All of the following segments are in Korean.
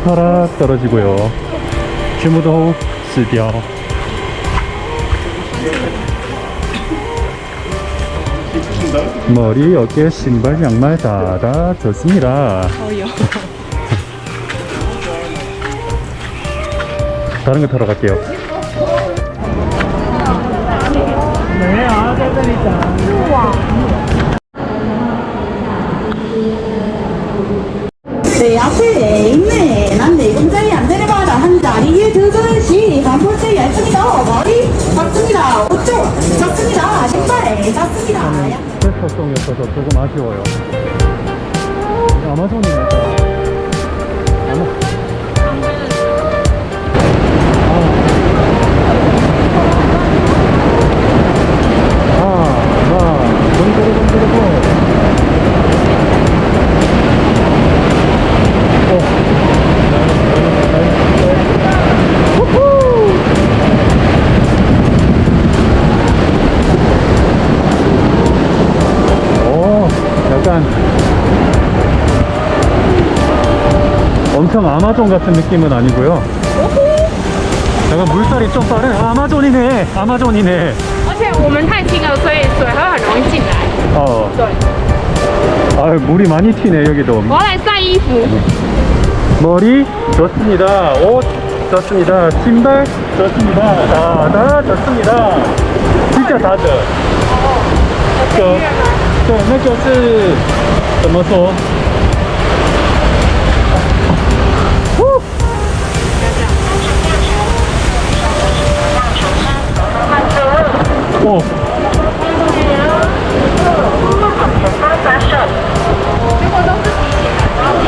머리카락 떨어지고요. 全部都死掉。 머리, 어깨, 신발, 양말 다, 다 좋습니다. 어요. 다른 거 타러 갈게요. 네, 아, 对 패스성이었어서 조금 아쉬워요. 아마존이네. 아 아마존 같은 느낌은 아니고요. 약간 물살이 좀 빠른 아마존이네, 아마존이네. 而且我们太轻了，所以水会很容易进来。 어, 对， 아 물이 많이 튀네 여기도. 我要来晒衣服。 머리 좋습니다. 옷 좋습니다. 신발 좋습니다. 다, 다 좋습니다. 진짜 다 좋. 可以约吗？对，那个是怎么说？ 哦，结果都是提醒的，然后你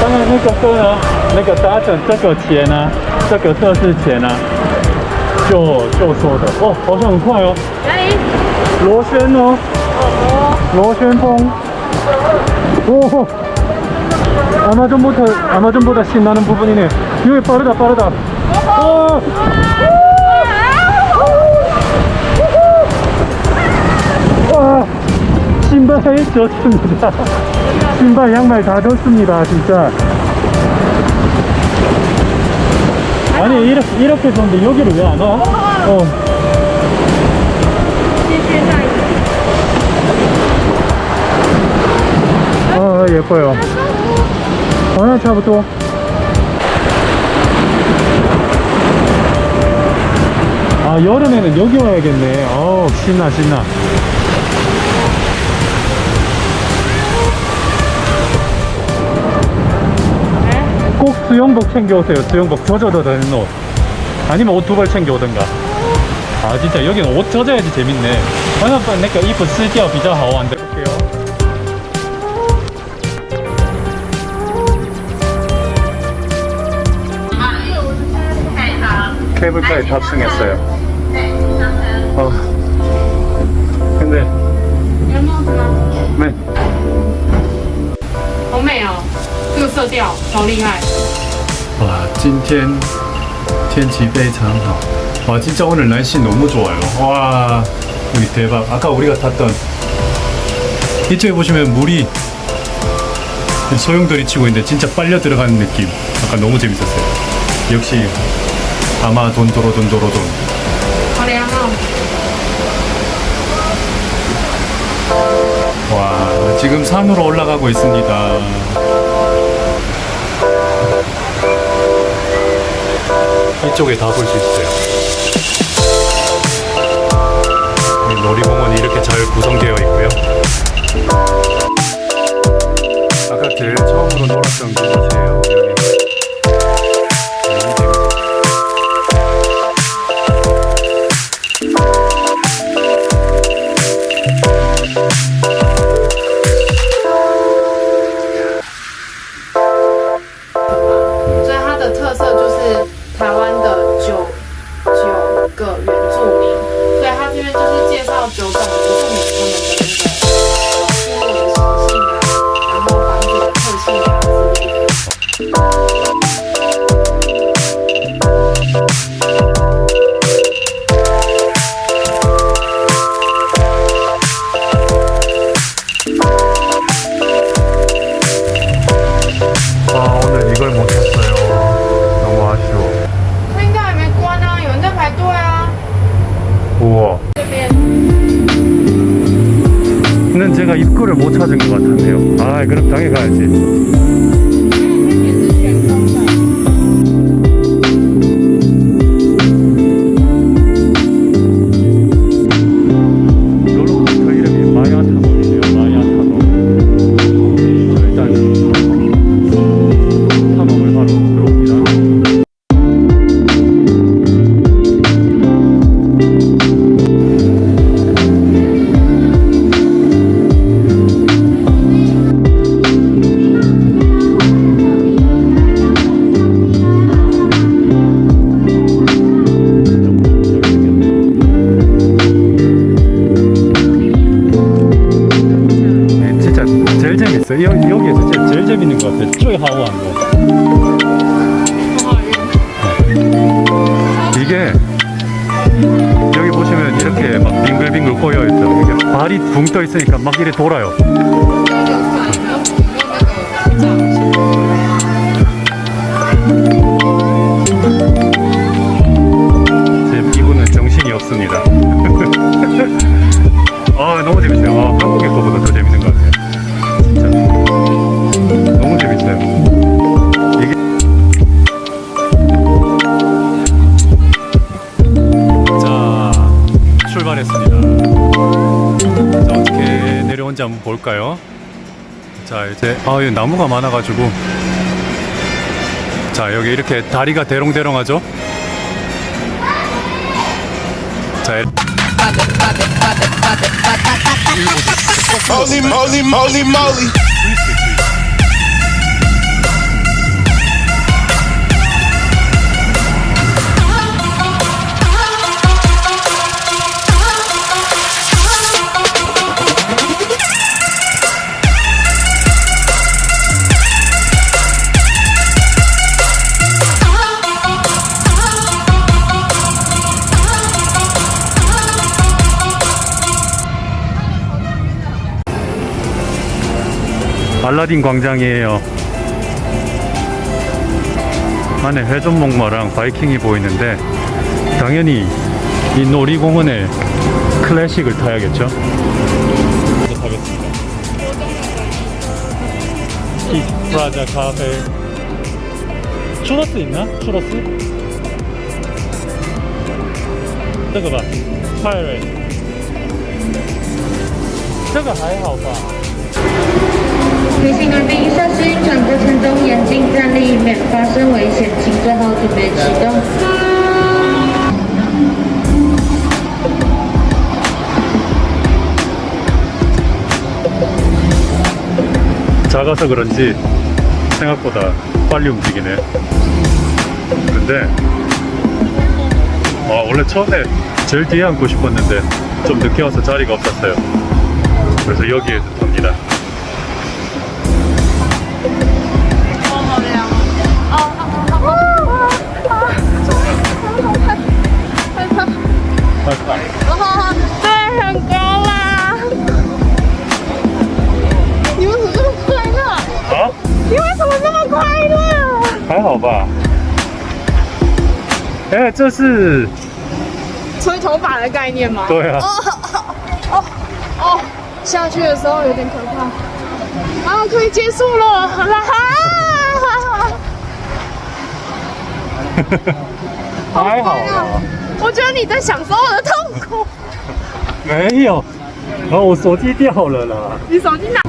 当然那个车呢，那个搭乘这个钱呢、这个测试钱呢、就就说的哦，好像很快哦，哎，螺旋哦，螺旋风，오 아마존보다 아마존보다 신나는 부분이네. 여기 빠르다 빠르다. 오! 와, 신발 좋습니다. 신발, 양말 다 좋습니다, 진짜. 아니, 이렇게, 이렇게 좋은데 여기를 왜 안 와? 어. 어 예뻐요. 어나 차부터. 아, 여름에는 여기 와야겠네. 어우, 신나, 신나. 꼭 수영복 챙겨오세요 수영복 젖어도 되는 옷 아니면 오토바이 챙겨오든가 아 진짜 여긴 옷 젖어야지 재밌네 하나 빠 내가 이프 쓸게요 비자 하오 안 될게요 케이블카에 탑승했어요. 어. 근데. 네. 엄마요 个色调好厉害。 와, 今天天气非常好. 와, 진짜 오늘 날씨 너무 좋아요. 와, 여기 대박. 아까 우리가 탔던 이쪽에 보시면 물이 소용돌이 치고 있는데 진짜 빨려 들어가는 느낌. 아까 너무 재밌었어요. 역시 아마 돈도로 돈도로 돈. 好凉哦。 와, 지금 산으로 올라가고 있습니다. 이쪽에 다 볼 수 있어요. 이 놀이공원이 이렇게 잘 구성되어 있고요. 아까 제일 처음으로 놀았던 그 있으니까 막 이래 돌아요. 자 이제 아 여기 나무가 많아가지고 자 여기 이렇게 다리가 대롱대롱하죠? 자 moly. 알라딘 광장이에요. 안에 회전 목마랑 바이킹이 보이는데 당연히 이 놀이공원의 클래식을 타야겠죠. 먼저 타겠습니다. 키 프라자 카페. 추러스 있나? 추러스? 저거 봐. 파이레. 저거 还好吧. 提醒人民下次运转过程中严禁站立，免发生危险，请做好准备启动。 작아서 그런지 생각보다 빨리 움직이네. 근데 아, 원래 처음에 제일 뒤에 앉고 싶었는데 좀 늦게 와서 자리가 없었어요. 그래서 여기에 还好吧？哎、这是吹头发的概念吗？对啊，哦哦，下去的时候有点可怕。啊，可以结束了，啦 哈！还好啊啦，我觉得你在享受我的痛苦。没有。然后我手机掉了啦。你手机拿。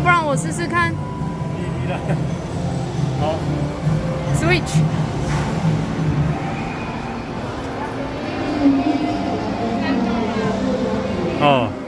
不然我试试看好，Switch。哦。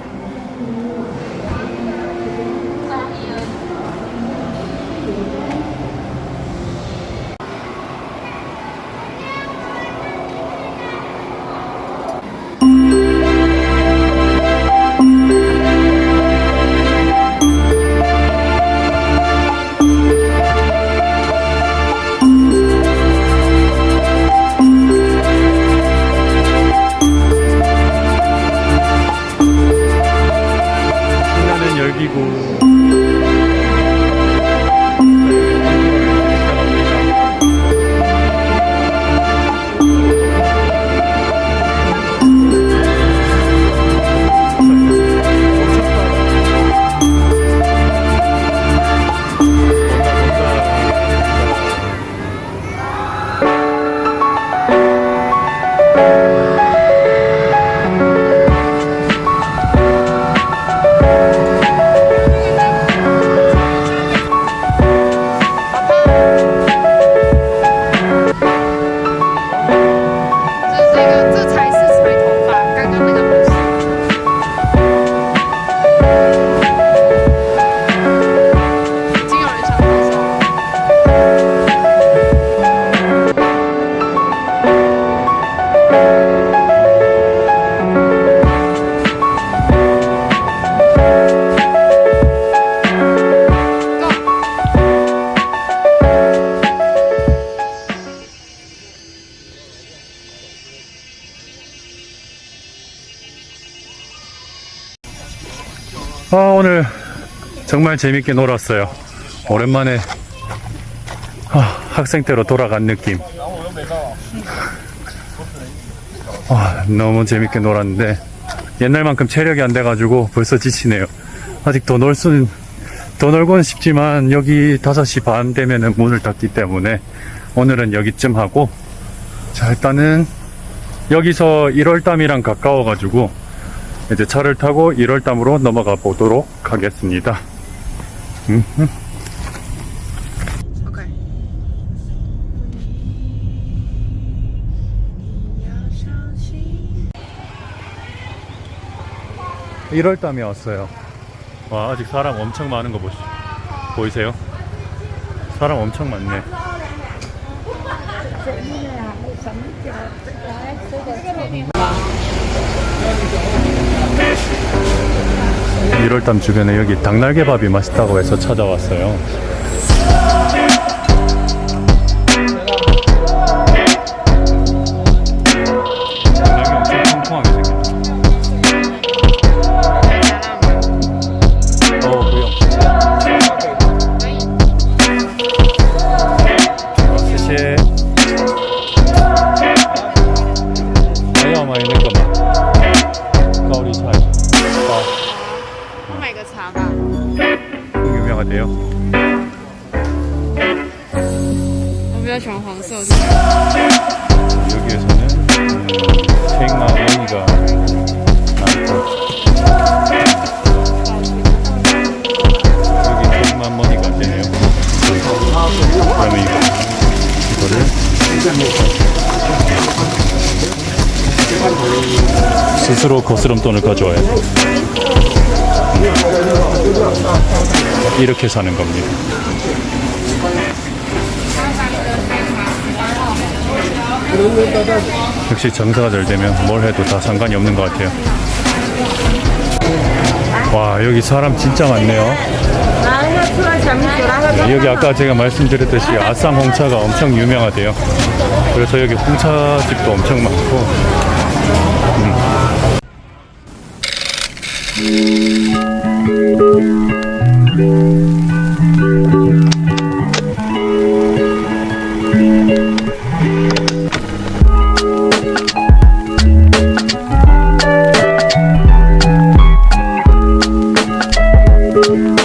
오늘 정말 재밌게 놀았어요. 오랜만에 아, 학생 때로 돌아간 느낌. 아, 너무 재밌게 놀았는데 옛날만큼 체력이 안 돼가지고 벌써 지치네요. 아직 더 놀 수는 더 놀고는 싶지만 여기 5시 반 되면은 문을 닫기 때문에 오늘은 여기쯤 하고 자 일단은 여기서 1월담이랑 가까워가지고 이제 차를 타고 1월담으로 넘어가 보도록 하겠습니다. OK。 1월담에 왔어요. 와, 아직 사람 엄청 많은 거 보시, 보이세요? 사람 엄청 많네. 일월담 주변에 여기 닭날개밥이 맛있다고 해서 찾아왔어요. 스스로 거스름돈을 가져와야 돼. 이렇게 사는 겁니다. 역시 장사가 잘 되면 뭘 해도 다 상관이 없는 것 같아요. 와, 여기 사람 진짜 많네요. 네, 여기 아까 제가 말씀드렸듯이 아쌈 홍차가 엄청 유명하대요. 그래서 여기 홍차집도 엄청 많고. 덥다